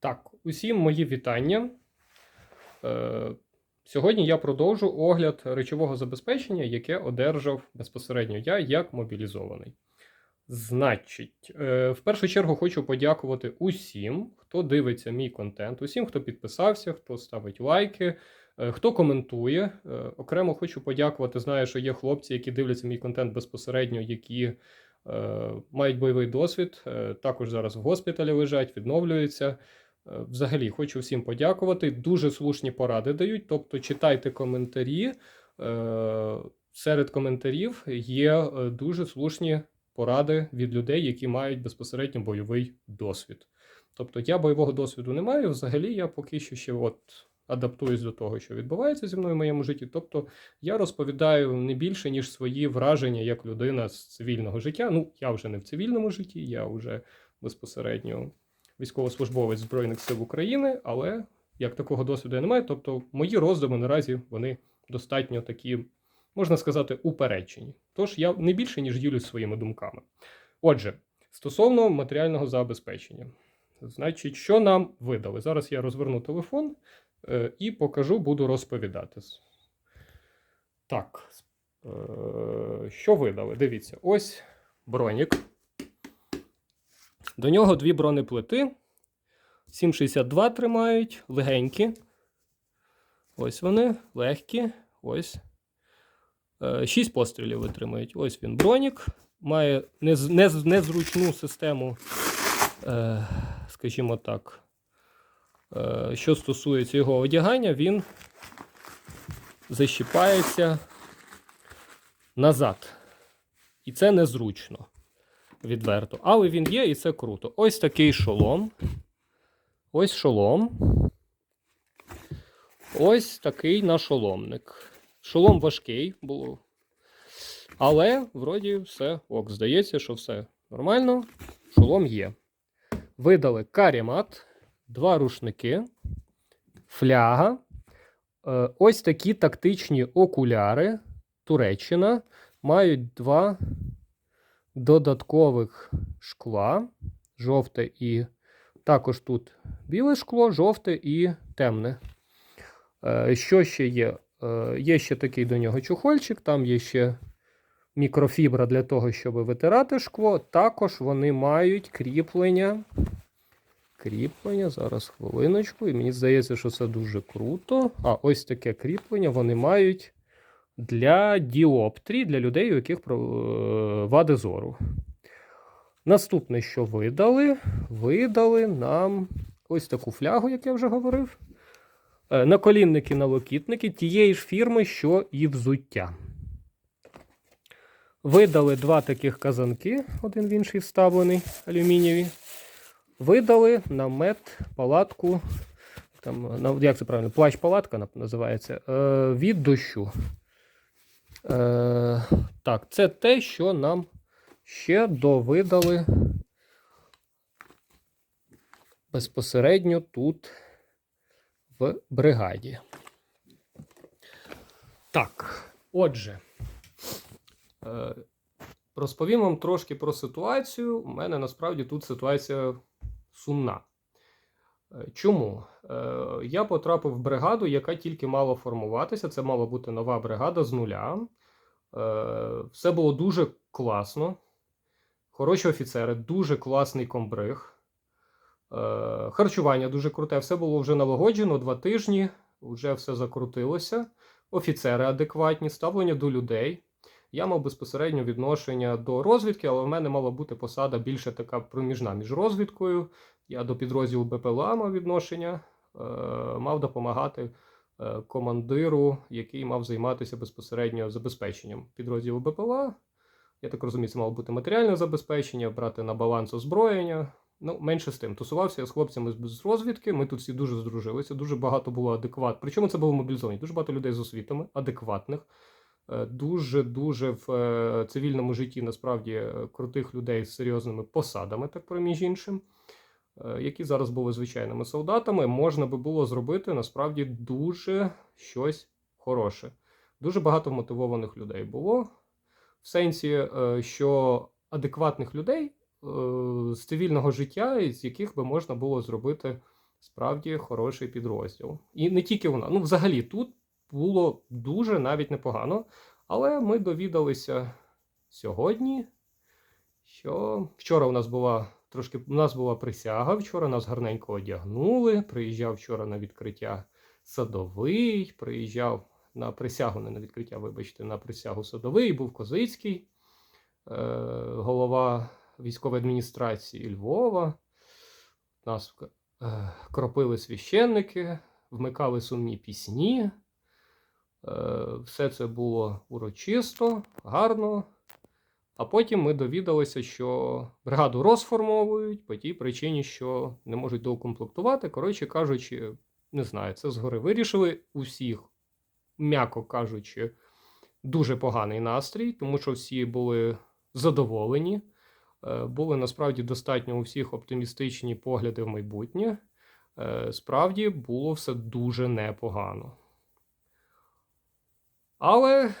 Так, усім мої вітання. Е, Сьогодні я продовжу огляд речового забезпечення, яке одержав безпосередньо я як мобілізований. Значить, е, в першу чергу хочу подякувати усім, хто дивиться мій контент, усім, хто підписався, хто ставить лайки, е, хто коментує. Е, Окремо хочу подякувати. Знаю, що є хлопці, які дивляться мій контент безпосередньо, які е, мають бойовий досвід. е, Також зараз в госпіталі лежать, відновлюються. Е, Взагалі, хочу всім подякувати. Дуже слушні поради дають. Тобто, читайте коментарі. Е, Серед коментарів є е, дуже слушні поради від людей, які мають безпосередньо бойовий досвід. Тобто, я бойового досвіду не маю. Взагалі, я поки що ще от адаптуюсь до того, що відбувається зі мною в моєму житті. Тобто, я розповідаю не більше, ніж свої враження як людина з цивільного життя. Ну, я вже не в цивільному житті, я вже безпосередньо військовослужбовець Збройних сил України, але як такого досвіду я не маю. Тобто, мої роздуми наразі вони достатньо такі, можна сказати, упереджені. Тож я не більше, ніж ділюсь своїми думками. Отже, стосовно матеріального забезпечення, значить, що нам видали? Зараз я розверну телефон е, і покажу, буду розповідати. Так, е, що видали? Дивіться, ось бронік. До нього дві бронеплити. 7,62 тримають, легенькі. Ось вони, легкі. Ось. Е, Шість пострілів витримують. Ось він бронік. Має нез, нез, незручну систему, е, скажімо так. Е, що стосується його одягання, він защіпається назад. І це незручно відверто. Але він є, і це круто. Ось такий шолом. Ось шолом. Ось такий нашоломник. Шолом важкий було. Але вроді все ок. Здається, що все нормально. Шолом є. Видали карімат, два рушники, фляга. Е, Ось такі тактичні окуляри. Туреччина. Мають два додаткових шкла. Жовте і також тут біле шкло, жовте і темне. Е, Що ще є? Е, Є ще такий до нього чухольчик, там є ще мікрофібра для того, щоб витирати шкло. Також вони мають кріплення. Кріплення, зараз хвилиночку. І мені здається, що це дуже круто. А ось таке кріплення вони мають для діоптрій, для людей, у яких е, вади зору. Наступне, що видали, видали нам ось таку флягу, як я вже говорив. Е, Наколінники, налокітники тієї ж фірми, що і взуття. Видали два таких казанки, один в інший вставлений, алюмінієві. Видали намет, палатку, там, як це правильно, плащ-палатка називається, е, від дощу. Е, так, це те, що нам ще довидали безпосередньо тут в бригаді. Так, отже, е, розповім вам трошки про ситуацію. У мене насправді тут ситуація сумна. Е, Чому? Е, Я потрапив в бригаду, яка тільки мала формуватися. Це мала бути нова бригада з нуля. Е, Все було дуже класно. Хороші офіцери, дуже класний комбриг. Харчування дуже круте. Все було вже налагоджено два тижні, вже все закрутилося. Офіцери адекватні, ставлення до людей. Я мав безпосередньо відношення до розвідки, але в мене мала бути посада більше така проміжна між розвідкою. Я до підрозділу БПЛА мав відношення, е, мав допомагати е, командиру, який мав займатися безпосередньо забезпеченням підрозділу БПЛА. Я так розумію, це мало бути матеріальне забезпечення, брати на баланс озброєння. Ну, менше з тим. Тусувався я з хлопцями з- розвідки. Ми тут всі дуже здружилися, дуже багато було адекват. Причому це було мобілізовані. Дуже багато людей з освітами, адекватних. Е, Дуже дуже в е, цивільному житті насправді е, крутих людей з серйозними посадами, так проміж іншим, які зараз були звичайними солдатами, можна би було зробити насправді дуже щось хороше. Дуже багато мотивованих людей було. В сенсі, що адекватних людей з цивільного життя, з яких би можна було зробити справді хороший підрозділ. І не тільки вона. Ну, взагалі, тут було дуже навіть непогано. Але ми довідалися сьогодні, що вчора у нас була трошки у нас була присяга. Вчора нас гарненько одягнули. Приїжджав вчора на відкриття садовий, приїжджав на присягу, не на відкриття, вибачте, на присягу садовий, був Козицький, е, голова військової адміністрації Львова. Нас е, кропили священники, вмикали сумні пісні. Е, Все це було урочисто, гарно. А потім ми довідалися, що бригаду розформовують по тій причині, що не можуть доукомплектувати. Коротше кажучи, не знаю, це згори вирішили усіх, м'яко кажучи, дуже поганий настрій, тому що всі були задоволені. Е, Були насправді достатньо у всіх оптимістичні погляди в майбутнє. Е, Справді було все дуже непогано. Але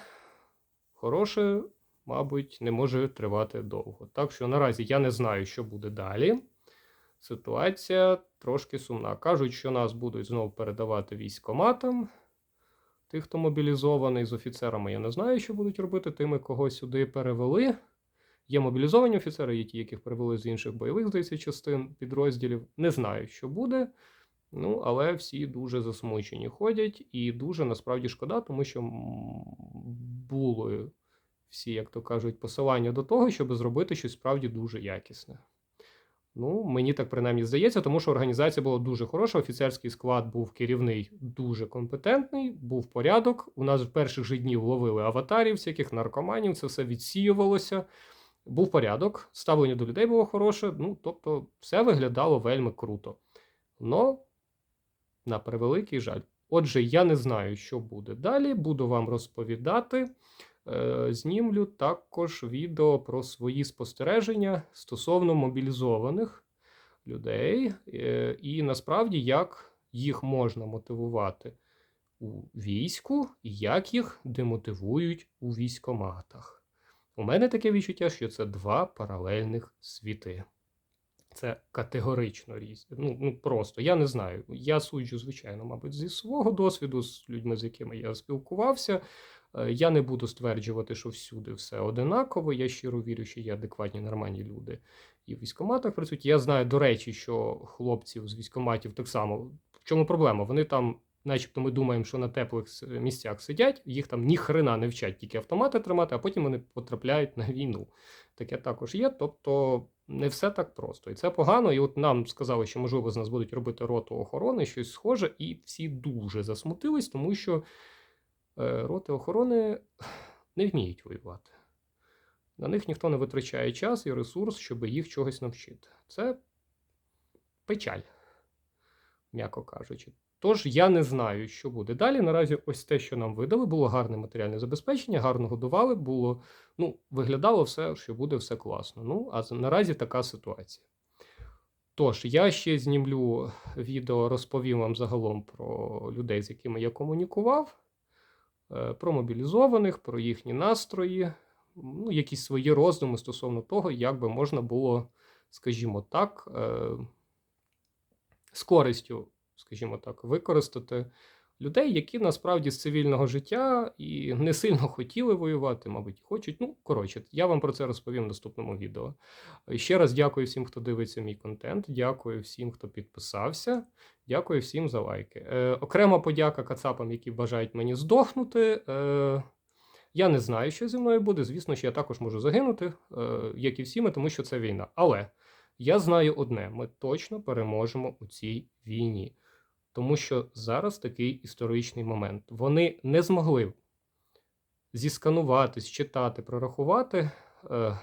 хороше, мабуть, не може тривати довго. Так що наразі я не знаю, що буде далі. Ситуація трошки сумна. Кажуть, що нас будуть знову передавати військоматам. Тих, хто мобілізований з офіцерами, я не знаю, що будуть робити. Тими, кого сюди перевели. Є мобілізовані офіцери, є ті, яких перевели з інших бойових, здається, частин підрозділів. Не знаю, що буде. Ну, але всі дуже засмучені ходять, і дуже насправді шкода, тому що було всі, як то кажуть, посилання до того, щоб зробити щось справді дуже якісне. Ну, мені так принаймні здається, тому що організація була дуже хороша. Офіцерський склад був керівний дуже компетентний, був порядок. У нас в перших же днів ловили аватарів, всяких наркоманів, це все відсіювалося. Був порядок, ставлення до людей було хороше. Ну, тобто, все виглядало вельми круто. Но, на превеликий жаль. Отже, я не знаю, що буде далі. Буду вам розповідати. Е, Знімлю також відео про свої спостереження стосовно мобілізованих людей, е, і насправді як їх можна мотивувати у війську, і як їх демотивують у військоматах. У мене таке відчуття, що це два паралельних світи. Це категорично різні. Ну, ну просто я не знаю. Я суджу, звичайно, мабуть, зі свого досвіду, з людьми, з якими я спілкувався. Е, Я не буду стверджувати, що всюди все одинаково. Я щиро вірю, що є адекватні нормальні люди і в військкоматах працюють. Я знаю, до речі, що хлопців з військкоматів так само. В чому проблема? Вони там, начебто, ми думаємо, що на теплих місцях сидять, їх там ні хрена не вчать тільки автомати тримати, а потім вони потрапляють на війну. Таке також є. Тобто не все так просто. І це погано. І от нам сказали, що можливо з нас будуть робити роту охорони, щось схоже, і всі дуже засмутились, тому що е, роти охорони не вміють воювати. На них ніхто не витрачає час і ресурс, щоб їх чогось навчити. Це печаль, м'яко кажучи. Тож я не знаю, що буде далі. Наразі ось те, що нам видали, було гарне матеріальне забезпечення, гарно годували, було, ну, виглядало все, що буде все класно. Ну, а наразі така ситуація. Тож, я ще знімлю відео, розповім вам загалом про людей, з якими я комунікував, е, про мобілізованих, про їхні настрої, ну, якісь свої роздуми стосовно того, як би можна було, скажімо так, е, з користю, скажімо так, використати людей, які насправді з цивільного життя і не сильно хотіли воювати, мабуть, хочуть. Ну, коротше, я вам про це розповім в наступному відео. Ще раз дякую всім, хто дивиться мій контент. Дякую всім, хто підписався. Дякую всім за лайки. Е, окрема подяка кацапам, які бажають мені здохнути. Е, я не знаю, що зі мною буде. Звісно, що я також можу загинути, е, як і всі ми, тому що це війна. Але я знаю одне: ми точно переможемо у цій війні. Тому що зараз такий історичний момент. Вони не змогли зісканувати, считати, прорахувати, е,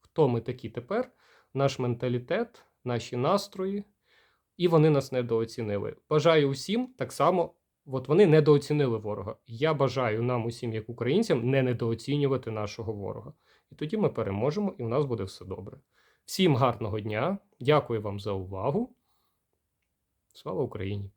хто ми такі тепер, наш менталітет, наші настрої, і вони нас недооцінили. Бажаю усім так само. От вони недооцінили ворога. Я бажаю нам, усім, як українцям, не недооцінювати нашого ворога. І тоді ми переможемо, і у нас буде все добре. Всім гарного дня. Дякую вам за увагу. Слава Україні!